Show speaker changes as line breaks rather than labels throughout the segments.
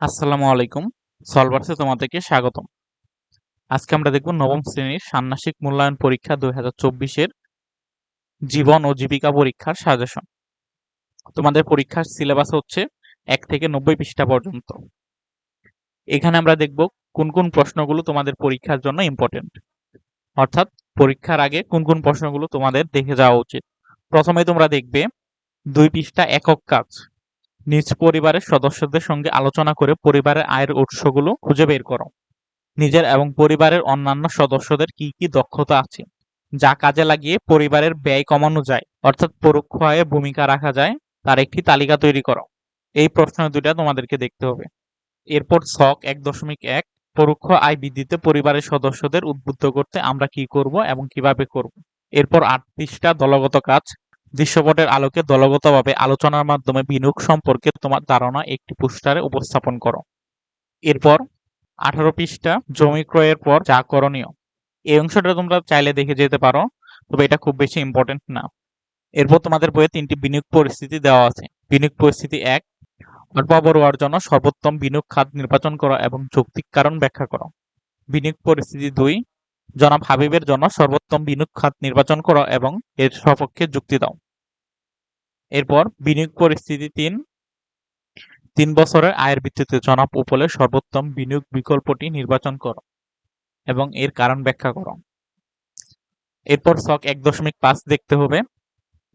আসসালামু আলাইকুম। সলভার্সে তোমাদেরকে স্বাগতম। আজকে আমরা দেখব নবম শ্রেণির ষান্মাসিক মূল্যায়ন পরীক্ষা দুই হাজার চব্বিশের জীবন ও জীবিকা পরীক্ষার সাজেশন তোমাদের পরীক্ষার সিলেবাস হচ্ছে এক থেকে নব্বই পৃষ্ঠা পর্যন্ত। এখানে আমরা দেখব কোন কোন প্রশ্নগুলো তোমাদের পরীক্ষার জন্য ইম্পর্টেন্ট অর্থাৎ পরীক্ষার আগে কোন কোন প্রশ্নগুলো তোমাদের দেখে যাওয়া উচিত। প্রথমে তোমরা দেখবে দুই পৃষ্ঠা একক কাজ। নিজ পরিবারের সদস্যদের সঙ্গে আলোচনা করে পরিবারের আয়ের উৎসগুলো খুঁজে বের করো। নিজের এবং পরিবারের অন্যান্য সদস্যদের কি কি দক্ষতা আছে? যা কাজে লাগিয়ে পরিবারের ব্যয় কমানো যায়, অর্থাৎ পরোক্ষ আয়ে ভূমিকা রাখা যায়, তার একটি তালিকা তৈরি করো। এই প্রশ্ন দুইটা তোমাদেরকে দেখতে হবে। এরপর ছক এক দশমিক এক, পরোক্ষ আয় বৃদ্ধিতে পরিবারের সদস্যদের উদ্বুদ্ধ করতে আমরা কি করব এবং কীভাবে করব? এরপর আট পৃষ্ঠা দলগত কাজ দৃশ্যপটের আলোকে দলগতভাবে আলোচনার মাধ্যমে বিনিয়োগ সম্পর্কে তোমার ধারণা একটি পোস্টারে উপস্থাপন করো। এরপর, আঠারো পৃষ্ঠা, জমি ক্রয়ের পর যা করণীয়। এই অংশটা তোমরা চাইলে দেখে যেতে পারো, তবে এটা খুব বেশি ইম্পর্টেন্ট না। এরপর তোমাদের বইয়ে তিনটি বিনিয়োগ পরিস্থিতি দেওয়া আছে। বিনিয়োগ পরিস্থিতি এক, অল্প বড়োয়ার জন্য সর্বোত্তম বিনিয়োগ খাত নির্বাচন করো এবং যৌক্তিক কারণ ব্যাখ্যা করো। বিনিয়োগ পরিস্থিতি দুই জনাব হাবিবের জন্য সর্বোত্তম বিনিয়োগ খাত নির্বাচন করো এবং এর সপক্ষে যুক্তি দাও। এরপর বিনিয়োগ পরিস্থিতি তিন তিন বছরের আয়ের ভিত্তিতে জনাব উপলের সর্বোত্তম বিনিয়োগ বিকল্পটি নির্বাচন করো এবং এর কারণ ব্যাখ্যা করো। এরপর সক এক দশমিক পাঁচ দেখতে হবে।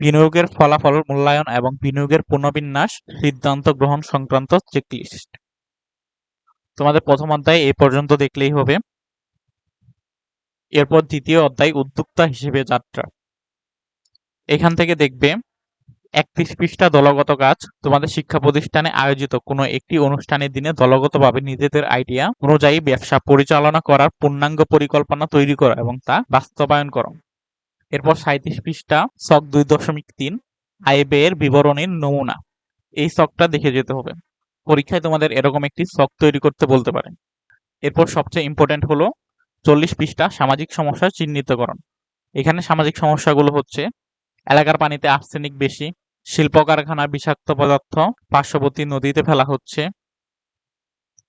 বিনিয়োগের ফলাফল মূল্যায়ন এবং বিনিয়োগের পুনর্বিন্যাস সিদ্ধান্ত গ্রহণ সংক্রান্ত চেকলিস্ট তোমাদের প্রথম অধ্যায় এই পর্যন্ত দেখলেই হবে। এরপর দ্বিতীয় অধ্যায় উদ্যোক্তা হিসেবে যাত্রা। এখান থেকে দেখবে, একত্রিশ পৃষ্ঠা দলগত কাজ তোমাদের শিক্ষা প্রতিষ্ঠানে আয়োজিত। কোনো একটি অনুষ্ঠানের দিনে দলগতভাবে নিজেদের আইডিয়া অনুযায়ী ব্যবসা পরিচালনা করার পূর্ণাঙ্গ পরিকল্পনা তৈরি করা এবং তা বাস্তবায়ন করো। এরপর সাঁত্রিশ পৃষ্ঠা সক দুই দশমিক তিন, আয় ব্যয়ের বিবরণীর নমুনা। এই সকটা দেখে যেতে হবে। পরীক্ষায় তোমাদের এরকম একটি সক তৈরি করতে বলতে পারে। এরপর সবচেয়ে ইম্পর্টেন্ট হলো চল্লিশ পৃষ্ঠা সামাজিক সমস্যা চিহ্নিতকরণ। এখানে সামাজিক সমস্যাগুলো হচ্ছে, এলাকার পানিতে আর্সেনিক বেশি শিল্প কারখানা বিষাক্ত পদার্থ পার্শ্ববর্তী নদীতে ফেলা হচ্ছে।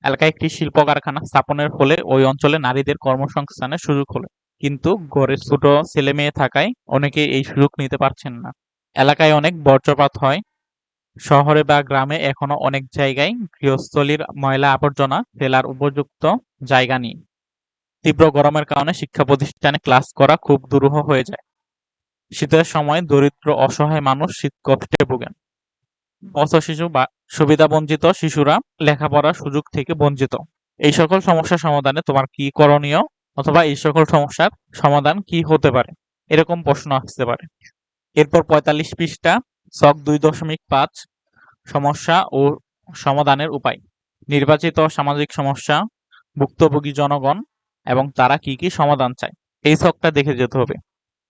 এলাকায় একটি শিল্প কারখানা স্থাপনের ফলে ওই অঞ্চলে নারীদের কর্মসংস্থানের সুযোগ হলো। কিন্তু ঘরে ছোট ছেলে মেয়ে থাকায় অনেকে এই সুযোগ নিতে পারছেন না। এলাকায় অনেক বর্জ্যপাত হয়। শহরে বা গ্রামে এখনও অনেক জায়গায় গৃহস্থলীর ময়লা আবর্জনা ফেলার উপযুক্ত জায়গা নেই। তীব্র গরমের কারণে শিক্ষা প্রতিষ্ঠানে ক্লাস করা খুব দুরূহ হয়ে যায়। শীতের সময় দরিদ্র, অসহায় মানুষ শীত কষ্টে ভোগেন। পথ শিশু বা সুবিধাবঞ্চিত শিশুরা লেখাপড়ার সুযোগ থেকে বঞ্চিত। এই সকল সমস্যা সমাধানে তোমার কি করণীয়? অথবা এই সকল সমস্যার সমাধান কি হতে পারে? এরকম প্রশ্ন আসতে পারে। এরপর পঁয়তাল্লিশ পৃষ্ঠা সক দুই দশমিক পাঁচ, সমস্যা ও সমাধানের উপায়। নির্বাচিত সামাজিক সমস্যা, ভুক্তভোগী জনগণ এবং তারা কি কি সমাধান চায়? এই ছকটা দেখে যেতে হবে।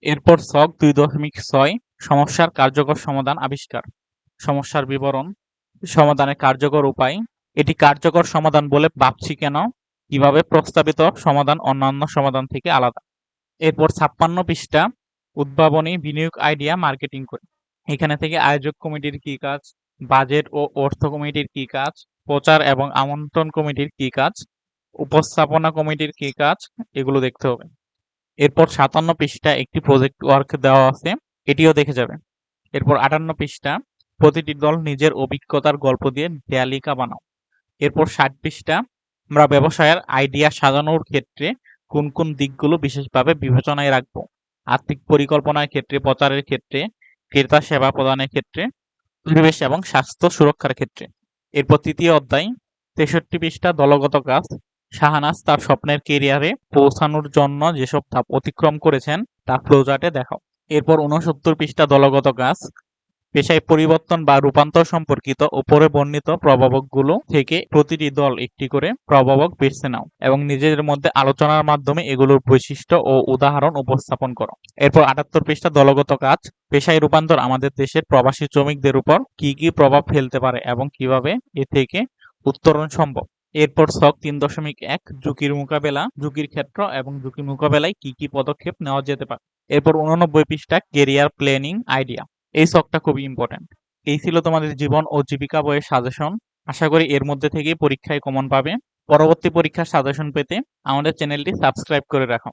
এরপর ছক দুই দশমিক ছয়, সমস্যার কার্যকর সমাধান আবিষ্কার। সমস্যার বিবরণ, সমাধানের কার্যকর উপায়, এটি কার্যকর সমাধান বলে ভাবছি কেন? কীভাবে প্রস্তাবিত সমাধান অন্যান্য সমাধান থেকে আলাদা? এরপর ছাপ্পান্ন পৃষ্ঠা, উদ্ভাবনী বিনিয়োগ আইডিয়া মার্কেটিং করে। এখানে থেকে আয়োজক কমিটির কি কাজ? বাজেট ও অর্থ কমিটির কি কাজ? প্রচার এবং আমন্ত্রণ কমিটির কি কাজ? উপস্থাপনা কমিটির কি কাজ? এগুলো দেখতে হবে। এরপর সাতান্ন পৃষ্ঠা একটি প্রজেক্ট ওয়ার্ক দেওয়া আছে, এটিও দেখে যাবে। এরপর আটান্ন পৃষ্ঠা, প্রতিটি দল নিজের অভিজ্ঞতার গল্প দিয়ে দেয়ালিকা বানাও। এরপর ষাট পৃষ্ঠা, আমরা ব্যবসায়ের আইডিয়া সাজানোর ক্ষেত্রে কোন কোন দিকগুলো বিশেষভাবে বিবেচনায় রাখব? আর্থিক পরিকল্পনার ক্ষেত্রে, প্রচারের ক্ষেত্রে, ক্রেতা সেবা প্রদানের ক্ষেত্রে, পরিবেশ এবং স্বাস্থ্য সুরক্ষার ক্ষেত্রে। এরপর তৃতীয় অধ্যায়, তেষট্টি পৃষ্ঠা, দলগত কাজ। শাহানাজ তার স্বপ্নের কেরিয়ারে পৌঁছানোর জন্য যেসব ধাপ অতিক্রম করেছেন, তা ফ্লোচার্টে দেখাও। এরপর উনসত্তর পৃষ্ঠা দলগত কাজ পেশায় পরিবর্তন বা রূপান্তর সম্পর্কিত উপরে বর্ণিত প্রভাবকগুলো থেকে প্রতিটি দল একটি করে প্রভাবক বেছে নাও এবং নিজেদের মধ্যে আলোচনার মাধ্যমে এগুলোর বৈশিষ্ট্য ও উদাহরণ উপস্থাপন করো। এরপর আটাত্তর পৃষ্ঠা দলগত কাজ, পেশায় রূপান্তর আমাদের দেশের প্রবাসী শ্রমিকদের উপর কি কি প্রভাব ফেলতে পারে এবং কীভাবে এ থেকে উত্তরণ সম্ভব? এরপর ছক তিন দশমিক এক, ঝুঁকির মোকাবেলা, ঝুঁকির ক্ষেত্র এবং ঝুঁকি মোকাবেলায় কি কি পদক্ষেপ নেওয়া যেতে পারে? এরপর উননব্বই পৃষ্ঠা, কেরিয়ার প্ল্যানিং আইডিয়া। এই ছকটা খুবই ইম্পর্টেন্ট এই ছিল তোমাদের জীবন ও জীবিকা বইয়ের সাজেশন। আশা করি এর মধ্যে থেকে পরীক্ষায় কমন পাবে। পরবর্তী পরীক্ষার সাজেশন পেতে আমাদের চ্যানেলটি সাবস্ক্রাইব করে রাখো।